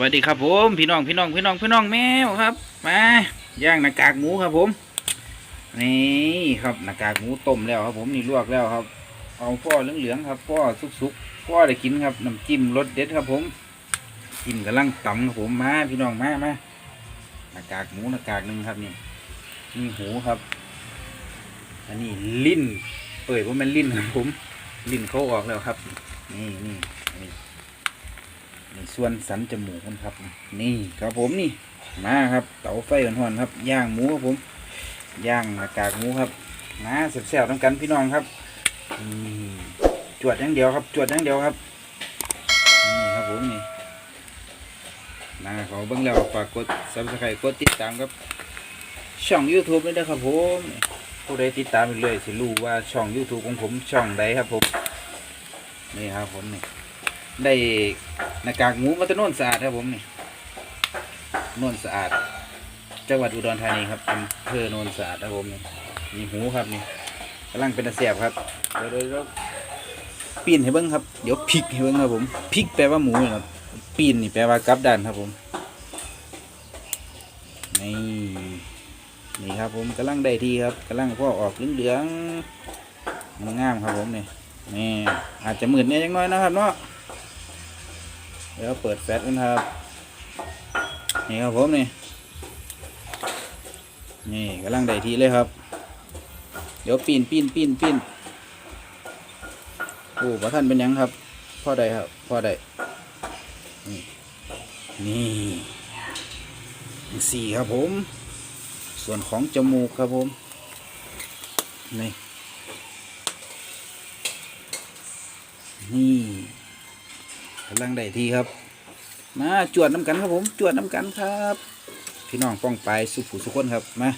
วัสดีครับผมพี่น้องพี่น้องพี่น้องพี่น้องแมวครับมาย่างหน้ากากหมูครับผม นี่ครับหน้ากากหมูต้มแล้วครับผมนี่ลวกแล้วครับเอาพ่อเหลืองๆครับพ่อสุกๆพ่อได้กินครับน้ำจิ้มรสเด็ดครับผมจิ้มกำลังตำครับผมมาพี่น้องมามาหน้ากากหมูหน้ากากหนึ่งครับนี่นี่หูครับ อันนี้ลิ้นเปิดว่ามันลิ้นครับผมลิ้นเขาออกแล้วครับ นี่นี่นี่ นส่วนสันจมูกมันครับ นี่ครับผมนี่มาครับเตาไฟอ่อนๆครับย่างหมูครับผมย่างหน้ากากหมูครับมาแซ่บๆทั้งกันพี่น้องครับจวดอย่างเดียวครับจวดอย่างเดียวครับนี่ครับผมนี่มาขอเบิ้งแล้วฝากกดซับสไครต์กดติดตามครับ ช่อง YouTube ด้วยนะครับผมผู้ใดติดตามไปเลยสิรู้ว่าช่อง YouTube ของผมช่องใดครับผมนี่ครับผมนี่ได้ หน้ากากหมูมาตะโนนสะอาดครับผมนี่โนนสะอาด จังหวัดอุดรธานีครับอำเภอโนนสะอาดครับผมนี่นี่หูครับนี่กำลังเป็นตะเสียบครับเดี๋ยวเดี๋ยวปีนให้เบิ้งครับเดี๋ยวพลิกให้เบิ้งครับผมพลิกแปลว่าหมูนะครับปีนนี่แปลว่ากลับด้านครับผมนี่นี่ครับผมกำลังได้ทีครับกำลังพ่อออกเหลืองๆงามครับผมนี่นี่อาจจะมืดเนี่ยยังน้อยนะครับเนาะ เดี๋ยวเปิดแฟลชกันครับ นี่ครับผมนี่ นี่กำลังได้ทีเลยครับ เดี๋ยวปีนปีนปีนปีนโอ้พระท่านเป็นยังครับ พ่อใดครับ พ่อใดนี่ นี่สี่ครับผม ส่วนของจมูกครับผม นี่ นี่ กำลังได้ทีครับ มาจวดน้ำกันครับผม จวดน้ำกันครับ พี่น้องป้องไปสุขุสุขคนครับมา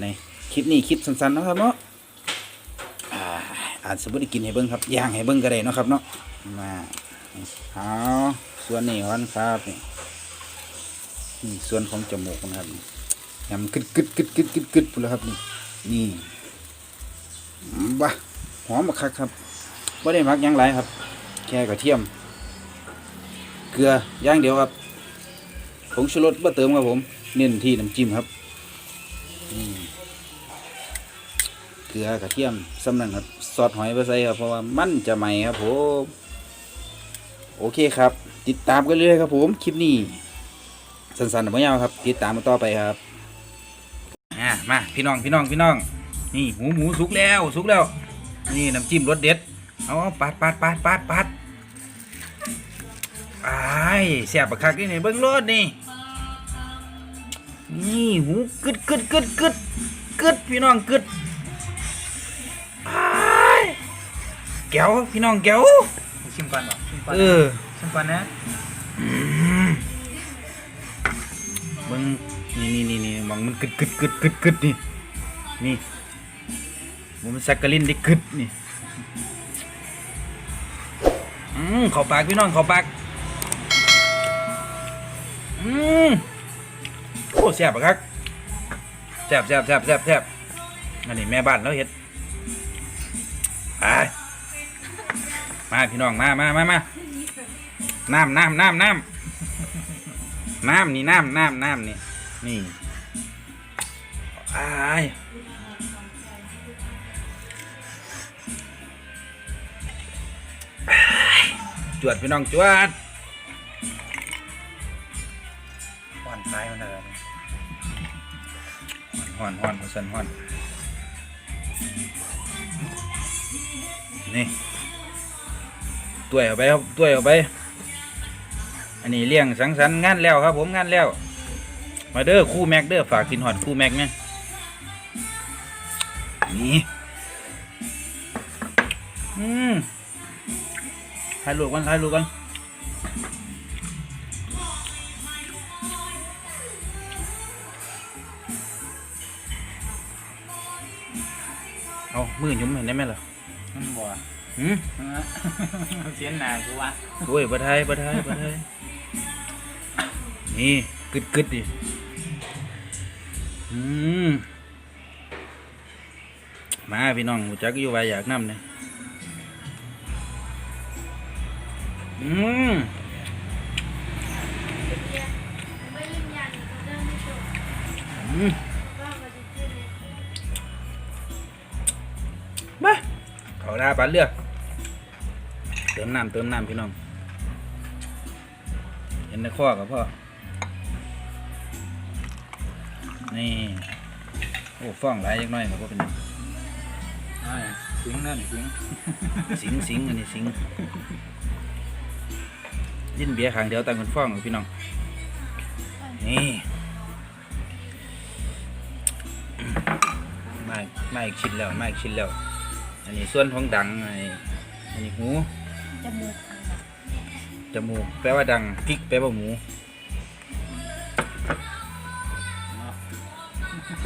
ในคลิปนี้คลิปสั้นๆเนาะครับเนาะอ่าอาจสมมติกินให้เบิ้งครับย่างให้เบิ้งก็ได้เนาะครับเนาะมาเอาส่วนนี้ก่อนครับนี่นี่ส่วนของจมูกนะครับยำกึดกึดกึดกึดกึดกึดพุ่นแล้วครับนี่นี่บ้าหอมมากคักครับไม่ได้มักหยังไรครับ แค่กระเทียม เกลือย่างเดียวครับผงชูรสบ่เติมครับผม เน้นที่น้ำจิ้มครับเกลือกระเทียมสำนันครับซอสหอยไปใส่ครับเพราะว่ามันจะใหม่ครับผมโอเคครับ ติดตามกันเรื่อยครับผมคลิปนี้สั้นๆแต่ไม่ยาวครับ ติดตามมาต่อไปครับอ่ามาพี่น้องพี่น้องพี่น้อง นี่หมูหมูสุกแล้วสุกแล้ว นี่น้ำจิ้มรสเด็ด เอาปาดปาดปาดปาดปาดไอ้ายแสบปากคักนี่นี่เบิ้งรสนี่ นี่หูกึดกึดกึดกึดกึดพี่น้องกึดอ้ายแก้วพี่น้องแก้วชิมก่อนบ่ชิมก่อนเออชิมก่อนนะเบิ้งนี่นี่นี่นี่มองมันกึดกึดกึดกึดกึดนี่นี่มันสักกะลินได้กึดนี่ อืมเข้าปากพี่น้องเข้าปากอืมโอ้แซ่บอะครับแซ่บแซ่บแซ่บแซ่บแซ่บอันนี้แม่บ้านแล้วเฮ็ดไปมาพี่น้องมามามามาน้ำน้ำน้ำน้ำน้ำนี่น้ำน้ำน้ำนี่นี่อ้ จวดพี่น้องจวดก่อนท้ายมันอะไรห่อนห่อนสันห่อนนี่ตัวเอาไปครับตัวเอาไป อันนี้เลี้ยงสังสรรค์งานแล้วครับ ผมงานแล้ว มาเด้อคู่แม็กเด้อฝากกินหอดคู่แม็กเนี่ยนี่อืม ถ่ายรูปกันถ่ายรูปกันเอามือหยุ่มเห็นได้ไหมล่ะมันบ่หืมเสียนหนากูวะโอ้ยบัไทยบัไทยบัไทยนี่กึดกึดดิอืมมาพี่น้องหูจักอยู่ไว้อยากนำเนี่ย อืมาเขาหน้าปัดเลือก เติมน้ำเติมน้ำพี่น้องเห็นในข้อกับพ่อ นี่ โอ้ฟ้องหลายยังน้อยกับพ่อเป็นยังสิงนั่นสิง สิงสิงอันนี้สิง ยินเบียร์ขางเดียวต่างกันฟ้องพี่น้อง นี่มามาอีกชิ้นแล้วมาอีกชิ้นแล้ว อันนี้ส่วนของดังอันนี้อันนี้หูจมูกจมูกแปลว่าดังพริกแปลว่าหมู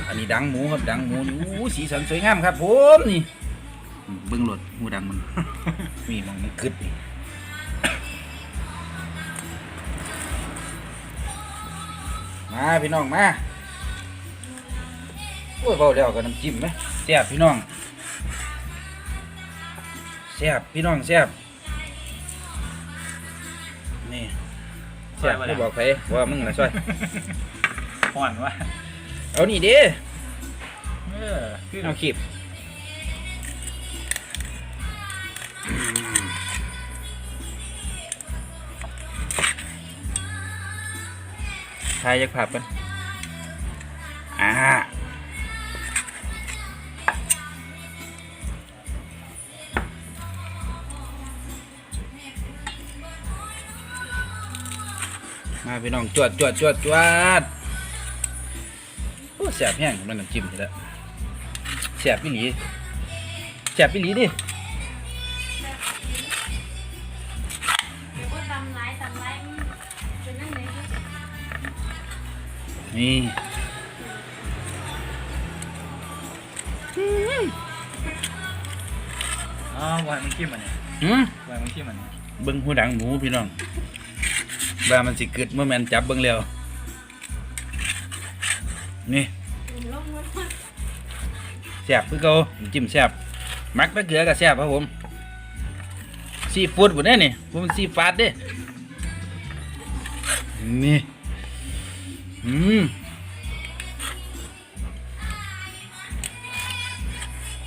อันนี้ดังหมูครับดังหมูนี่อู้สีสันสวยงามครับผมนี่เบิ้งรถหูดังมันมีมันมันกึดนี่ มาพี่น้องมาโอ้ยเบาแล้วกับน้ำจิ้มไหมแซ่บพี่น้องแซ่บพี่น้องแซ่บนี่แซ่บไม่บอกใครว่ามึงนะช่วยห่อนวะเอานี่เด้เออคือเอาขีบ ทายยักผับกันอ่ามาพี่น้องจวดจวดจวดจวดโอ้แสบแห้งมันน้ำจิ้มทีละแสบพี่หลีแสบพี่หลีดิ นี่อ๋อวันมันขี้มันเนี่ยหืมวันมันขี้มันเนี่ยเบิ้งหูดังหมูพี่น้องว่ามันสิเกิดเมื่อแมนจับเบิ้งแล้วนี่ลงมาแซ่บคือเก่าน้ำจิ้มแซ่บมักตะเกียก็แซ่บครับผมซีฟู้ดบ่ได้นี่บ่มันซีฟาดเด้นี่ อืม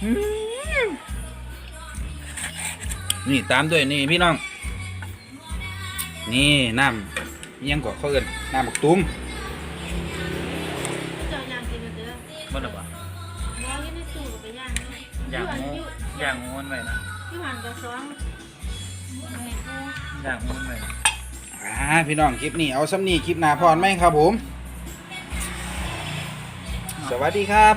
อืมนี่ตามด้วยนี่พี่น้อง นี่น้ำอิหยังกว่าเขาเอิ้นน้ำบักตุ้มเจอยางกินเด้อบ่ได้ปะมองยังในตู้กับไปย่างนี่ย่างหมูอยู่ย่างหมูมันไว้นะที่หันกับซ้อมแม่กูย่างหมูมันไว้นะอ่าพี่น้องคลิปนี้เอาซ้ำนี่คลิปหน้าพรไหมครับผม สวัสดีครับ